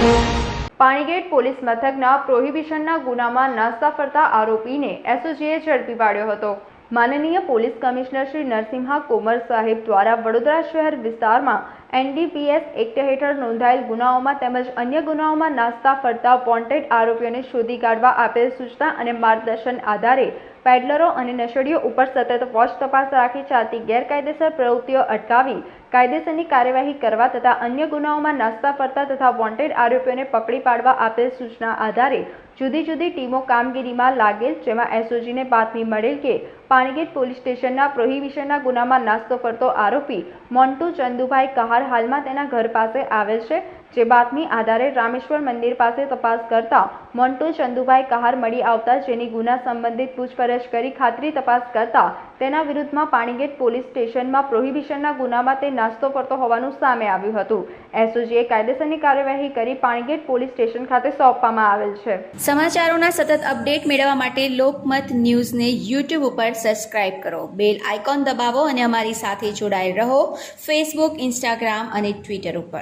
Panigate police મથકના પ્રોહિબિશનના ગુનામાં નાસ્તા ફરતા આરોપીને એસઓજીએ ઝડપી પાડ્યો હતો. માનનીય પોલીસ કમિશનર શ્રી નરસિંહા કોમર સાહેબ દ્વારા વડોદરા શહેર વિસ્તારમાં એનડીપીએસ એક્ટ હેઠળ નોંધાયેલ ગુનાઓમાં તેમજ અન્ય ગુનાઓમાં નાસ્તા ફરતા વોન્ટેડ આરોપીઓને શોધી કાઢવા આપેલ સૂચના અને માર્ગદર્શન આધારે પેડલરો અને નશેડીઓ ઉપર સતત વોચ તપાસ રાખી ચાલતી ગેરકાયદેસર પ્રવૃત્તિઓ અટકાવી કાયદેસરની કાર્યવાહી કરવા તથા અન્ય ગુનાઓમાં નાસ્તા ફરતા તથા વોન્ટેડ આરોપીઓને પકડી પાડવા આપેલ સૂચના આધારે જુદી જુદી ટીમો કામગીરીમાં લાગેલ, જેમાં એસઓજીને બાતમી મળેલ કે પાણીગેટ પોલીસ સ્ટેશનના પ્રોહિબિશનના ગુનામાં નાસ્તો ફરતો આરોપી મોન્ટુ ચંદુભાઈ કહાર હાલમાં તેના ઘર પાસે આવેલ છે, જે બાતમી આધારે રામેશ્વર મંદિર પાસે તપાસ કરતા મોન્ટુ ચંદુભાઈ કહાર મળી આવતા જેની ગુના સંબંધિત પૂછપરછ કરી ખાતરી તપાસ કરતા તેના વિરુદ્ધમાં પાણીગેટ પોલીસ સ્ટેશનમાં પ્રોહિબિશનના ગુનામાં તે નાસ્તો કરતો હોવાનું સામે આવ્યું હતું. એસઓજીએ કાયદેસરની કાર્યવાહી કરી પાણીગેટ પોલીસ સ્ટેશન ખાતે સોંપવામાં આવેલ છે. સમાચારોના સતત અપડેટ મેળવવા માટે લોકમત ન્યૂઝને યુટ્યુબ ઉપર સબસ્ક્રાઇબ કરો. બેલ આઇકોન દબાવો અને અમારી સાથે જોડાયેલ રહો ફેસબુક, ઇન્સ્ટાગ્રામ અને ટ્વિટર ઉપર.